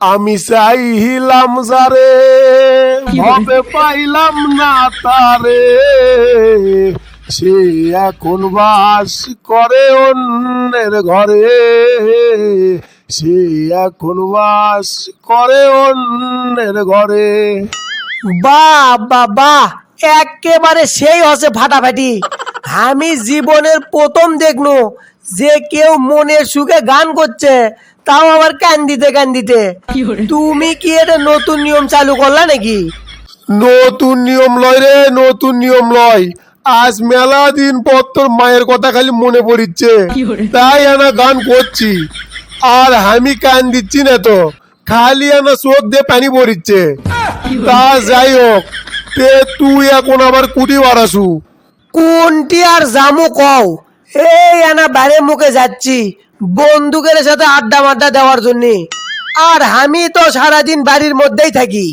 আমি চাইলাম যারে ভবে পাইলাম না তারে। সে এখন বাস করে অন্যের ঘরে। সে এখন বাস করে অন্যের ঘরে। বাহ বাহ বাহ একেবারে সেই হচ্ছে ফাটাফাটি। আমি জীবনের প্রথম দেখল যে কেউ মনের সুখে গান করছে তাও আবার কান্দিতে কান্দিতে তুমি কি এটা নতুন নিয়ম চালু করলা নাকি? নতুন নিয়ম লয় রে নতুন নিয়ম লয়। আজ মেলা দিন পর তোর মায়ের কথা খালি মনে পড়িচ্ছে। তাই আনা গান করছি। আর আমি কান দিচ্ছি না তো খালি আনা চোখ দিয়ে পানি পড়িচ্ছে। তা যাই হোক তে তুই এখন আবার কুটি বাড়াসু। কোনটি আর জামু কও? এই আনা বাইরে মুখে যাচ্ছি। বন্ধুকের সাথে আড্ডা মাড্ডা দেওয়ার জন্য। আর আমি তো সারাদিন বাড়ির মধ্যেই থাকি।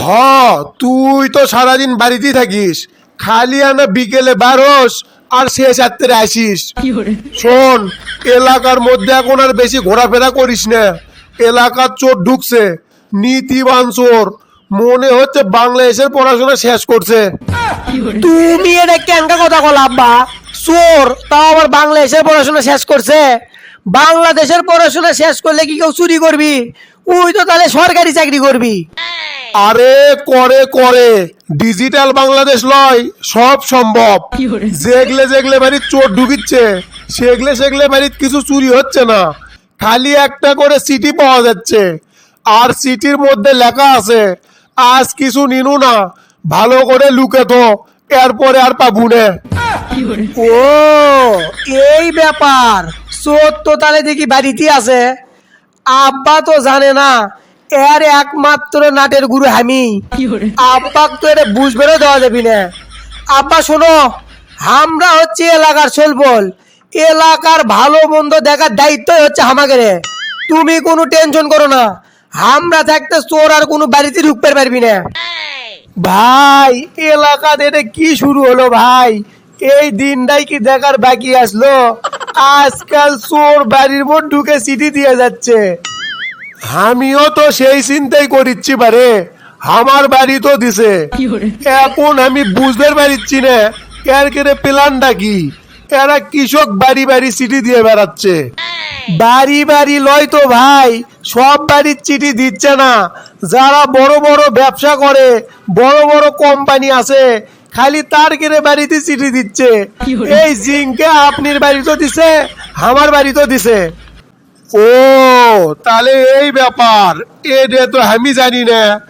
হ তুই তো সারাদিন বাড়িতেই থাকিস। খালি আনা বিকেলে বারোস আর শেষ রাত্রে আসিস। শোন এলাকার মধ্যে এখন আর বেশি ঘোরাফেরা করিস না। এলাকার চোর ঢুকছে। নীতিবান চোর। মনে হচ্ছে বাংলাদেশের পড়াশোনা শেষ করছে। তুমি এটা কেনকা কথা বল আব্বা। চোর তাও আবার বাংলাদেশের পড়াশোনা শেষ করছে? বাংলাদেশের পড়াশোনা শেষ করলে কি কেউ চুরি করবি? ওই তো তাহলে সরকারি চাকরি করবি। আরে করে করে। ডিজিটাল বাংলাদেশ লয় সব সম্ভব। যেগলে যেগলে বাড়ির চোর ঢুকিচ্ছে সেগলে সেগলে বাড়ির কিছু চুরি হচ্ছে না। খালি একটা করে সিটি পাওয়া যাচ্ছে। আর সিটির মধ্যে লেখা আছে আজ কিছু নিনু না ভালো করে লুকে তো এরপরে আর পাবু না। ও এই ব্যাপার। চোর তো তাহলে দেখি বাড়িতে আছে। আব্বা তো জানে না এর একমাত্র নাটের গুরু আমি আব্বাক তো এটা বুঝবেও দেওয়া যাবি না। আব্বা শোনো আমরা হচ্ছে এলাকার চলবল এলাকার ভালো মন্দ দেখার দায়িত্বই হচ্ছে আমাকে তুমি কোনো টেনশন করো না। আমরা থাকতে চোর আর কোনো বাড়িতে ঢুকতে পারবি না। ভাই এলাকাতে এটা কি শুরু হলো ভাই? এই দিনটাই কি দেখার বাকি আসলো? আজকাল চোর বাড়ির মধ্যে ঢুকে সিটি দিয়ে যাচ্ছে। আমিও তো সেই চিন্তাই করিচ্ছি পারে আমার বাড়ি তো দিছে। এখন আমি বুঝতে পারিচ্ছি না এর কেড়ে প্ল্যানটা কি? এরা কৃষক বাড়ি বাড়ি সিটি দিয়ে বেড়াচ্ছে। বাড়ি বাড়ি লয় তো ভাই সব বাড়ির চিঠি দিচ্ছে না। যারা বড় বড় ব্যবসা করে বড় বড় কোম্পানি আছে খালি তার কেড়ে বাড়িতে চিঠি দিচ্ছে। এই জিঙ্কে আপনার বাড়িতেও দিছে আমার বাড়িতেও দিছে। ও তাহলে এই ব্যাপার। এটা তো আমি জানি না।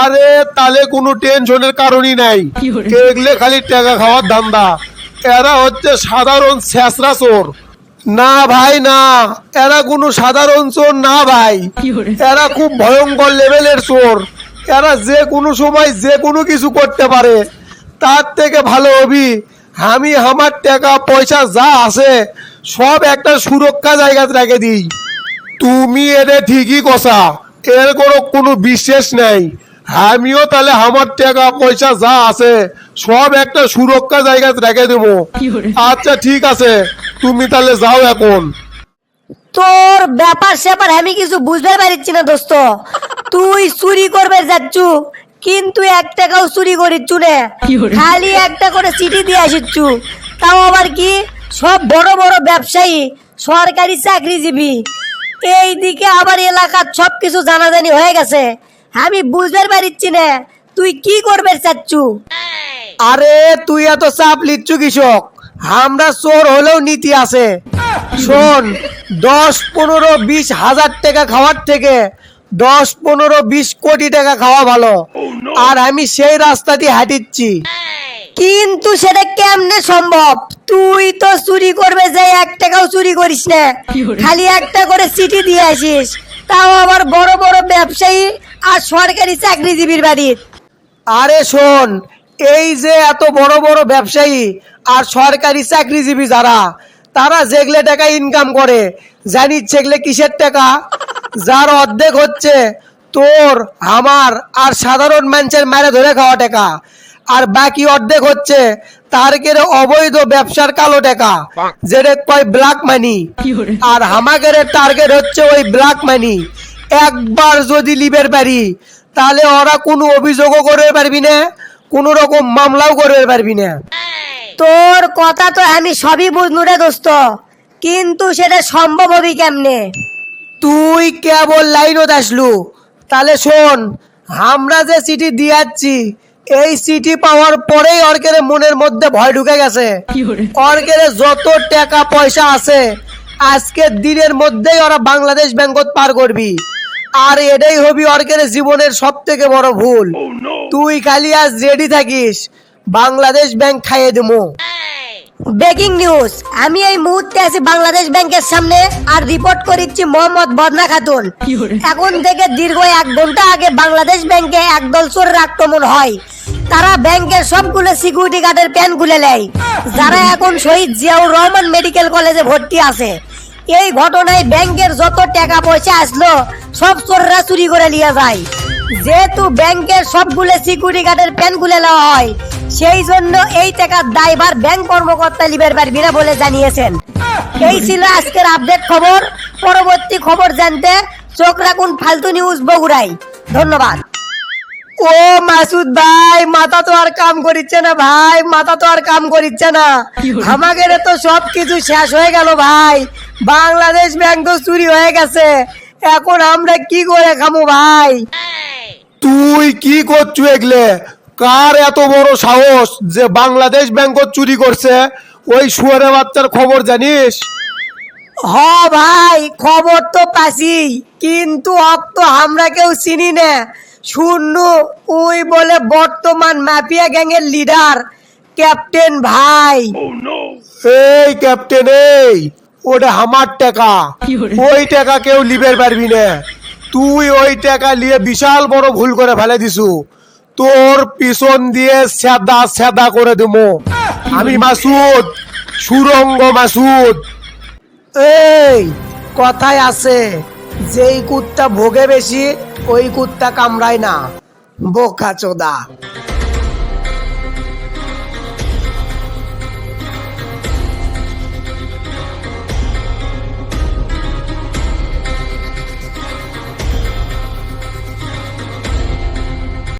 আরে তাহলে কোনো টেনশনের কারণই নাই। এগুলো খালি টাকা খাওয়ার ধান্দা। এরা হচ্ছে সাধারণ শেষরা চোর। না ভাই না। এরা কোনো সাধারণ চোর না ভাই। এরা খুব ভয়ঙ্কর লেভেলের চোর। এরা যে কোনো সময় যে কোনো কিছু করতে পারে। তার থেকে ভালো হবি আমি আমার টাকা পয়সা যা আছে সব একটা সুরক্ষা জায়গাতে রেখে দিই। তুমি এটা ঠিকই কথা। এর কোনো কোনো বিশ্বাস নাই। আমিও তাহলে আমার টাকা পয়সা যা আছে সব একটা সুরক্ষা জায়গাতে রেখে দেবো। আচ্ছা ঠিক আছে। তুমি তাহলে যাও এখন। তোর ব্যাপার স্যাপার আমি কিছু বুঝতে পারছি না দোস্ত। তুই চুরি করবে যাচ্ছু কিন্তু এক টাকাও চুরি করিচ্ছু না। খালি একটা করে চিঠি দিয়ে আসিচ্ছু। তাও আবার কি? সব বড় বড় ব্যবসায়ী সরকারি চাকরিজীবী। এই দিকে আবার এলাকার সব কিছু জানাজানি হয়ে গেছে। আমি বুঝতে পারছি না তুই কি করবে চাচ্ছু? আরে তুই এত চাপ লিচ্ছু কৃষক? আমরা চোর হলেও নীতি আছে। শোন দশ পনেরো বিশ হাজার টাকা খাওয়ার থেকে দশ পনেরো বিশ কোটি টাকা খাওয়া ভালো। আর আমি সেই রাস্তা দিয়ে হাঁটিচ্ছি। কিন্তু সেটা কেমনে সম্ভব? তুই তো চুরি করবে যে এক টাকাও চুরি করিস না। খালি একটা করে চিঠি দিয়ে আসিস। তাও আবার বড় বড় ব্যবসায়ী আর সরকারি চাকরিজীবীর বাড়ির। আরে শোন এই যে এত বড় বড় ব্যবসায়ী আর সরকারি চাকরিজীবী যারা তারা যেগুলো টাকা ইনকাম করে জানিস সেগুলো কিসের টাকা? যার অর্ধেক হচ্ছে তোর আমার আর সাধারণ মানুষের মেরে ধরে খাওয়া টাকা। আর বাকি অর্ধেক হচ্ছে তার অবৈধ ব্যবসার কালো টাকা যেটা কয় ব্ল্যাক মানি। আর হামাগের টার্গেট হচ্ছে ওই ব্ল্যাক মানি। একবার যদি লিবের পারি তাহলে ওরা কোনো অভিযোগও করতে পারবি না কোনো রকম মামলাও করতে পারবি না। তোর কথা তো আমি সবই বুঝলু রে দোস্ত কিন্তু সেটা সম্ভব হবি কেমনে? তুই কেবল লাইনত আসলু। তাহলে শোন আমরা যে চিঠি দিয়াচ্ছি এই চিঠি পাওয়ার পরেই অর্কের মনের মধ্যে ভয় ঢুকে গেছে। অর্কের যত টাকা পয়সা আছে আজকের দিনের মধ্যেই ওরা বাংলাদেশ ব্যাংকত পার করবি। আর এটাই হবি অর্কের জীবনের সব থেকে বড় ভুল। তুই খালি আজ রেডি থাকিস বাংলাদেশ ব্যাংক খাইয়ে দেবো ব্রেকিং নিউজ। আমি এই মুহূর্তে আছি বাংলাদেশ ব্যাংকের সামনে আর রিপোর্ট করিচ্ছি মোহাম্মদ বদনা খাতুন। এখন থেকে দীর্ঘ এক ঘণ্টা আগে বাংলাদেশ ব্যাংকে একদল চোরের আক্রমণ হয়। তারা ব্যাংকের সবগুলো সিকিউরিটি গার্ডের প্যান খুলে নেয়। যারা এখন শহীদ জিয়াউর রহমান মেডিকেল কলেজে ভর্তি আছে। এই ঘটনায় ব্যাংকের যত টাকা পয়সা আসলো সব চোররা চুরি করে নিয়ে যায়। যেহেতু ব্যাংকের সবগুলো সিকিউরিটি গার্ডের প্যান খুলে নেওয়া হয় সেই জন্য এই টাকার দায়ভার ব্যাংক কর্মকর্তা লিবার পারবি না বলে জানিয়েছেন। এই ছিল আজকের আপডেট খবর। পরবর্তী খবর জানতে চোখ রাখুন ফালতু নিউজ বগুড়াই ধন্যবাদ। ও মাসুদ ভাই মাথা তো আর কাম করিচ্ছে না ভাই মাথা তো আর কাম করিচ্ছে না। আমাদের তো সব কিছু শেষ হয়ে গেল ভাই। বাংলাদেশ ব্যাংক তো চুরি হয়ে গেছে। এখন আমরা কি করে খামো ভাই? তুই কি করছু এগলে? কার এত বড় সাহস যে বাংলাদেশ ব্যাংক চুরি করছে? ওই শুয়ারে বাচ্চার খবর জানিস? হ ভাই খবর তো পাসি কিন্তু অক তো আমরা কেউ চিনি না। শূন্য ওই বলে বর্তমান মাফিয়া গ্যাংয়ের লিডার ক্যাপ্টেন ভাই। এই ক্যাপ্টেন এই ওটা আমার টাকা। ওই টাকা কেউ লিবের পারবি না। তুই ওই টাকা নিয়ে বিশাল বড় ভুল করে ফেলে দিছু। তোর পিছন দিয়ে সেদা সেদা করে দেবো। আমি মাসুদ, সুরঙ্গ মাসুদ। এই, কথায় আছে, যেই কুত্তা ভোগে বেশি, ওই কুত্তা কামড়ায় না। বোকা চোদা।